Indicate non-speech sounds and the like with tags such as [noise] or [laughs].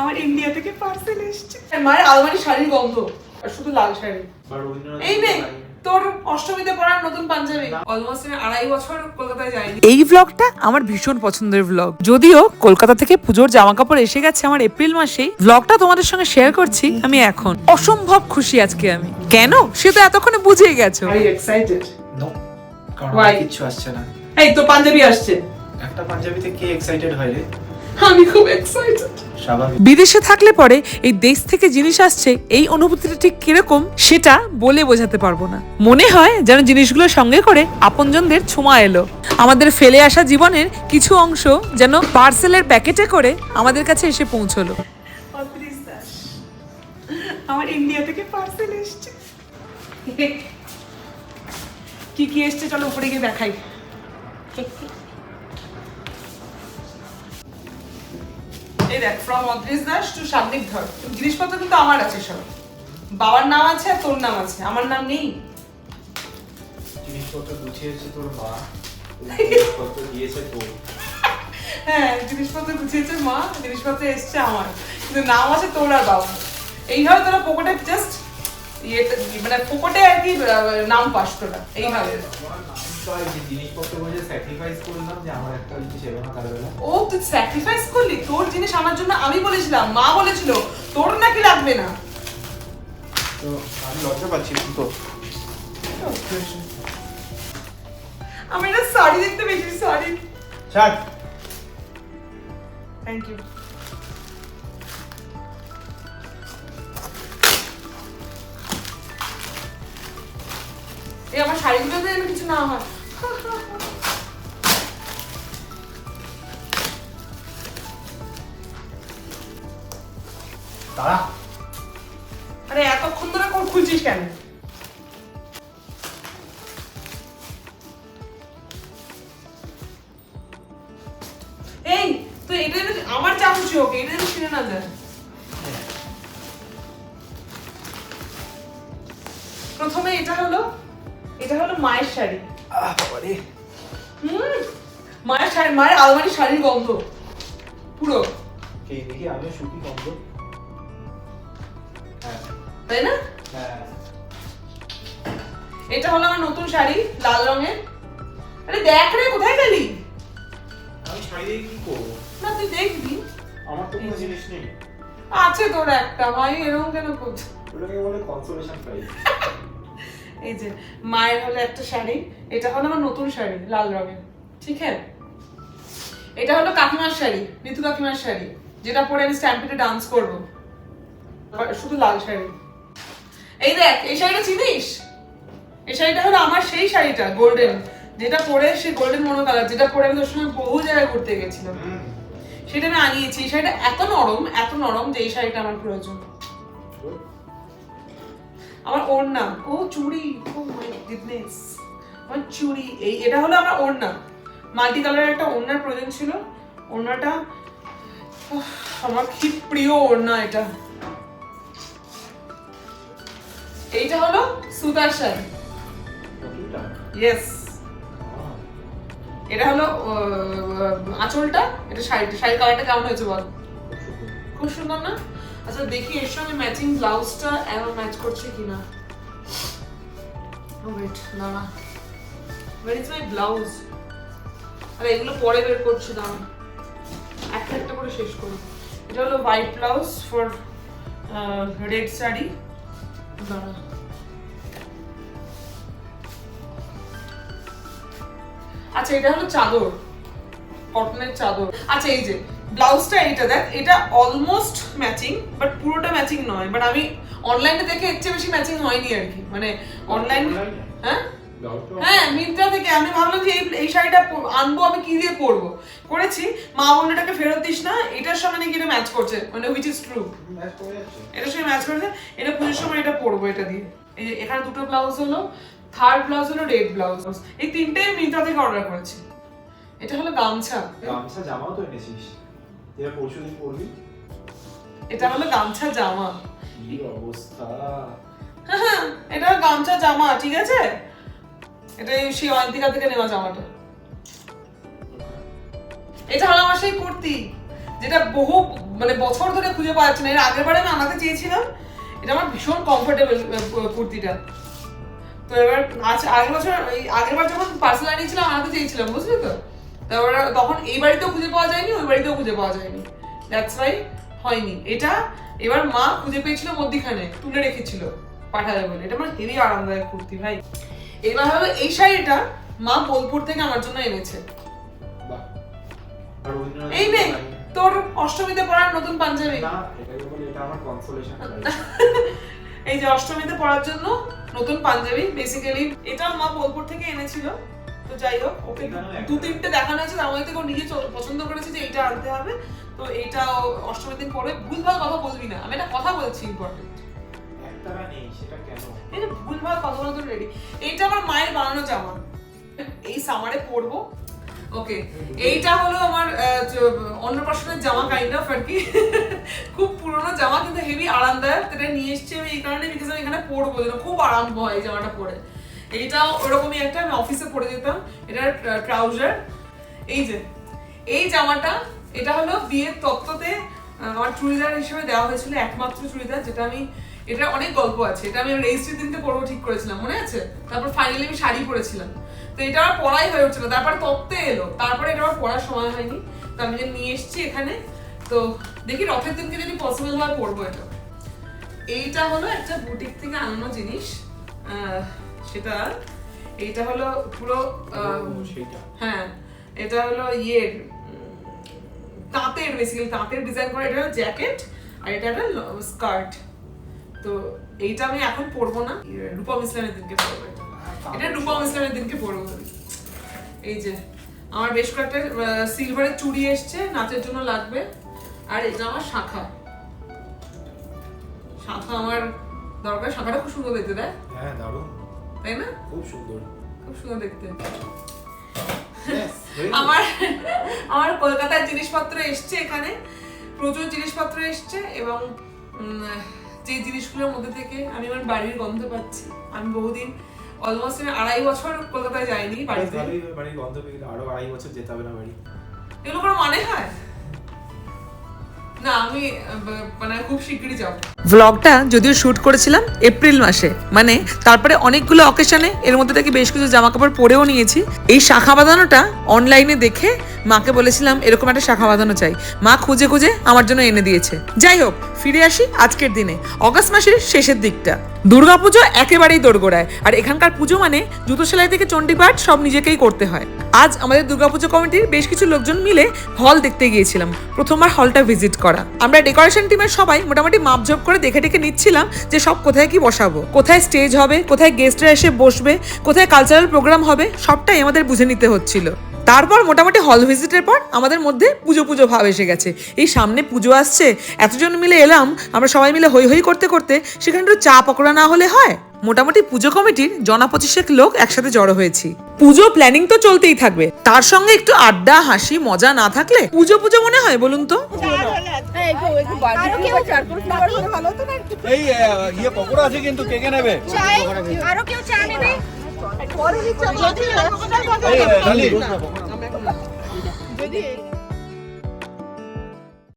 আমার ইন্ডিয়া থেকে পার্সেল এসেছে। মায়ের আলমারি শাড়ির গন্ধ। আর শুধু লাল শাড়ি। এই নে তোর অষ্টমীতে পরার নতুন পাঞ্জাবি। অলমোস্ট আড়াই বছর কলকাতায় যাইনি। এই ভ্লগটা আমার ভীষণ পছন্দের ভ্লগ যদিও কলকাতা থেকে পুজোর জামা কাপড় এসে গেছে আমার এপ্রিল মাসেই ভ্লগটা তোমাদের সঙ্গে শেয়ার করছি আমি এখন। অসম্ভব খুশি আজকে আমি। কেন? সে তো এতক্ষণে বুঝেই গেছো। আর এক্সাইটেড No, কারণ কিচ্ছু আসছে না। এই তো পাঞ্জাবি আসছে। একটা পাঞ্জাবিতে কে এক্সাইটেড হয় রে? আমি খুব এক্সাইটেড বিদেশে থাকলে পরে এই দেশ থেকে জিনিস আসছে এই অনুভূতিটা ঠিক কীরকম সেটা বলে বোঝাতে পারব না। মনে হয় যেন জিনিসগুলো সঙ্গে করে আপনজনদের ছোঁয়া এলো। আমাদের ফেলে আসা জীবনের কিছু অংশ যেন পার্সেলের প্যাকেটে করে আমাদের কাছে এসে পৌঁছলো। আমার ইন্ডিয়া থেকে পার্সেল এসেছে। কি কি এসছে? চলো উপরে গিয়ে দেখাই। দেখ ফ্রম অদ্রিস দাস টু ধর জিনিসপত্র কিন্তু আমার আছে সব। বাবার নাম আছে আর তোর নাম আছে। আমার নাম নেই। জিনিসপত্র গুছিয়েছে তোর মা। [laughs] জিনিসপত্র দিয়েছে তোর হ্যাঁ জিনিসপত্র গুছিয়েছে মা জিনিসপত্র এসছে আমার। কিন্তু নাম আছে তোর আর বাবা এইভাবে তোরা পকেটে জাস্ট ইয়েতে মানে পকেটে আর কি নাম তোরা এইভাবে। তার বেলা ও তুই স্যাক্রিফাইস করলি? তোর জিনিস আমার জন্য আমি বলেছিলাম মা বলেছিল তোর নাকি লাগবে না। তো আমি লজ্জা পাচ্ছি তো। আমি একটা শাড়ি দেখতে পেয়েছি শাড়ি। ছাড়। থ্যাংক ইউ এই আমার শাড়িগুলোতে যেন কিছু না হয়। তারা আরে এতক্ষণ ধরে কোন খুলছিস কেন? এই তুই এটা আমার চামচি হোক এটা যেন ছিঁড়ে না যায়। প্রথমে এটা হলো এটা হলো মায়ের শাড়ি। আহ হুম মায়ের শাড়ি মায়ের আলমারি শাড়ির গন্ধ। পুরো। কে দেখি? আমিও সুখী গন্ধ। হ্যাঁ। তাই না? হ্যাঁ। এটা হলো আমার নতুন শাড়ি লাল রঙের। আরে দেখ রে কোথায় গেলি? আমি শাড়ি দিয়ে কি করব? না তুই দেখবি। আমার তো কোনো জিনিস নেই। আছে তোর একটা ভাই এরকম কেন করছ? ওটাকে বলে কনসোলেশন প্রাইজ [laughs] এই যে মায়ের হলো একটা শাড়ি এটা হলো আমার নতুন শাড়ি লাল রঙের ঠিক আছে? এটা হলো কাকিমার শাড়ি ঋতু কাকিমার শাড়ি যেটা পরে আমি স্ট্যাম্পিতে ডান্স করব। শুধু লাল শাড়ি। এই দেখ এই শাড়িটা চিনিস? এই শাড়িটা হলো আমার সেই শাড়িটা গোল্ডেন যেটা পরে সে গোল্ডেন মনো কালার যেটা পরে আমি তোর সময় বহু জায়গায় ঘুরতে গেছিলাম। সেটা আমি আনিয়েছি এই শাড়িটা এত নরম এত নরম যে এই শাড়িটা আমার প্রয়োজন। আমার ওড়না। ও চুড়ি ও মাই গুডনেস আমার চুড়ি এই এটা হলো আমার ওড়না। মাল্টি কালারের একটা ওড়নার প্রয়োজন ছিল। ওড়নাটা আমার কি প্রিয় ওড়না এটা। এইটা হলো সুতার শাড়ি ইয়েস এটা হলো আঁচলটা। এটা শাড়িটা শাড়ির কালারটা কেমন হয়েছে বল? খুব সুন্দর না? আচ্ছা দেখি, এর সঙ্গে ম্যাচিং ব্লাউজটা এমন ম্যাচ করছে কিনা। ওয়েট না না ওয়ার ইজ মাই ব্লাউজ আরে, এগুলো পরে বের করছি দাম একটা একটা করে শেষ করি। এটা হলো white blouse for red sari. দাঁড়া। আচ্ছা এটা হলো চাদর। কটনের চাদর। আচ্ছা এই যে ব্লাউজটা এইটা দেখ এটা অলমোস্ট ম্যাচিং বাট পুরোটা ম্যাচিং নয়। বাট আমি অনলাইনে দেখে এর চেয়ে বেশি ম্যাচিং হয়নি আর কি। মানে অনলাইন হ্যাঁ? হ্যাঁ মিন্ত্রা থেকে আমি ভাবলাম যে এই- শাড়িটা আনব আমি কি দিয়ে পরবো? করেছি। মা বলল এটাকে ফেরত দিস না এটার সঙ্গে নাকি এটা ম্যাচ করছে মানে উইচ ইজ ট্রু এটার সঙ্গে ম্যাচ করেছে এটা পুজোর সময় এটা পরবো এটা দিয়ে। এই যে এখানে দুটো ব্লাউজ হলো থার্ড ব্লাউজ হলো রেড ব্লাউজ। এই তিনটে মিন্ত্রা থেকে অর্ডার করেছি। এটা হলো গামছা। গামছা জামাও তো এনেছিস। যেটা পরশু দিন পরবি এটা হলো গামছা জামা। কি অবস্থা? [laughs] এটা গামছা জামা ঠিক আছে? এটা এই সেই অয়ন্তিকা থেকে নেওয়া জামাটা। এটা হলো আমার সেই কুর্তি যেটা বহু মানে বছর ধরে খুঁজে পাওয়া যাচ্ছে না। এর আগের বারে আমি আনাতে চেয়েছিলাম। এটা আমার ভীষণ কমফোর্টেবল কুর্তিটা। তো এবার আজ আগের বছর এই আগের বার যখন পার্সেল আনিয়েছিলাম আনাতে চেয়েছিলাম বুঝলি তো? তারপরে তখন এই বাড়িতেও খুঁজে পাওয়া যায়নি ওই বাড়িতেও খুঁজে পাওয়া যায়নি। দ্যাটস ওয়াই হয়নি। এটা এবার মা খুঁজে পেয়েছিল মধ্যিখানে তুলে রেখেছিল পাঠাবে বলে। এটা আমার হেভি আরামদায়ক কুর্তি ভাই। এবার হলো এই শাড়িটা মা বোলপুর থেকে আমার জন্য এনেছে। এই নে তোর অষ্টমীতে পরার নতুন পাঞ্জাবি। এই যে অষ্টমীতে পরার জন্য নতুন পাঞ্জাবি বেসিক্যালি এটা মা বোলপুর থেকে এনেছিল। তো যাই হোক ওকে দু তিনটে দেখানো হয়েছে তার মধ্যে থেকে নিজে পছন্দ করেছে যে এইটা আনতে হবে। তো অষ্টমীর দিন পরে। ভুলভাল কথা বলবি না আমি একটা কথা বলছি ইম্পর্টেন্ট এই যে ভুলভাল কথা বলা তো রেডি এইটা আমার মায়ের বানানো জামা। এই সামারে পরবো। ওকে এইটা হলো আমার অন্নপ্রাশনের জামা কাইন্ড অফ আর কি। খুব পুরনো জামা কিন্তু হেভি আরামদায়ক। এটা নিয়ে এসেছি আমি এই কারণে বিকজ আমি এখানে পরবো যেন। খুব আরাম হয় এই জামাটা পরে। এইটাও ওরকমই একটা, আমি অফিসে পরে যেতাম এটা ট্রাউজার এই যে, এই জামাটা, এটা হলো বিয়ের তত্ত্বতে আমার চুড়িদার হিসেবে দেওয়া হয়েছিল একমাত্র চুড়িদার, যেটা আমি এটা অনেক গল্প আছে, এটা আমি রেজিস্ট্রির দিনকে পরবো ঠিক করেছিলাম, মনে আছে? তারপর ফাইনালি আমি শাড়ি পরেছিলাম। তো এটা আমার পড়াই হয়ে উঠছিল, তারপরে তত্ত্বে এলো, তারপরে এটা আমার পড়ার সময় হয়নি, তো আমি যে নিয়ে এসেছি এখানে, তো দেখি রথের দিনকে যদি পসিবল হয় পরবো এটা। এইটা হলো একটা বুটিক থেকে আনানো জিনিস। সেটা এইটা হলো পুরো হ্যাঁ এটা হলো ইয়ের তাঁতের বেসিক্যালি তাঁতের ডিজাইন করা এটা হলো জ্যাকেট আর এটা একটা স্কার্ট তো এইটা আমি এখন পরবো না। ইয়ে, রূপম ইসলামের দিনকে পরবো এটা। এটা রূপম ইসলামের দিনকে পরবো এই যে আমার বেশ কয়েকটা সিলভারের চুড়ি এসছে নাচের জন্য লাগবে। আর এটা আমার শাখা। শাখা আমার দরকার শাখাটা খুব সুন্দর দেখতে দেয় হ্যাঁ দারুণ। তাই না? খুব সুন্দর। খুব সুন্দর দেখতে. আমার আমার কলকাতার জিনিসপত্র এসছে এখানে। প্রচুর জিনিসপত্র এসছে এবং যে জিনিসগুলোর মধ্যে থেকে আমি আমার বাড়ির গন্ধ পাচ্ছি। আমি বহুদিন অলমোস্ট আমি আড়াই বছর কলকাতায় যাইনি বাড়িতে। বাড়ির গন্ধ পেয়ে আরও আড়াই বছর যেতে হবে না বাড়ি। এগুলো কোনো মানে হয়? না, আমি মানে খুব শিগগিরই যাব। ভ্লগটা যদিও শ্যুট করেছিলাম এপ্রিল মাসে মানে তারপরে অনেকগুলো অকেশনে এর মধ্যে থেকে বেশ কিছু জামা কাপড় পরেও নিয়েছি। এই শাখা বাঁধানোটা অনলাইনে দেখে মাকে বলেছিলাম, এরকম একটা শাখা বাঁধানো চাই। মা খুঁজে খুঁজে আমার জন্য এনে দিয়েছে। যাই হোক, ফিরে আসি আজকের দিনে, অগস্ট মাসের শেষের দিকটা। দুর্গাপুজো একেবারেই দোরগোড়ায়, আর এখানকার পুজো মানে জুতো সেলাই থেকে চণ্ডীপাঠ সব নিজেকেই করতে হয়। আজ আমাদের দুর্গাপুজো কমিটির বেশ কিছু লোকজন মিলে হল দেখতে গিয়েছিলাম, প্রথমবার হলটা ভিজিট করা। আমরা ডেকোরেশন টিমের সবাই মোটামুটি মাপঝোপ করে দেখে দেখে নিচ্ছিলাম যে সব কোথায় কি বসাবো, কোথায় স্টেজ হবে, কোথায় গেস্টরা এসে বসবে, কোথায় কালচারাল প্রোগ্রাম হবে, সবটাই আমাদের বুঝে নিতে হচ্ছিল। তারপর মোটামুটি হল ভিজিটের পর আমাদের মধ্যে পুজো পুজো ভাব এসে গেছে। এই সামনে পুজো আসছে এতজন মিলে এলাম আমরা সবাই মিলে হই হই করতে করতে সেখানে একটু চা পকোড়া না হলে হয়? মোটামুটি পুজো কমিটির জনা পঁচিশেক লোক একসাথে জড়ো হয়েছি। পুজো প্ল্যানিং তো চলতেই থাকবে। তার সঙ্গে একটু আড্ডা হাসি মজা না থাকলে পুজো পুজো মনে হয় বলুন তো? আরও কেউ চার করে ফ্লেভার করে ভালো হতো না একটু এই ইয়ে পকোড়া আছে কিন্তু কে কে নেবে? আরও কেউ চা নেবে? পরে দিচ্ছি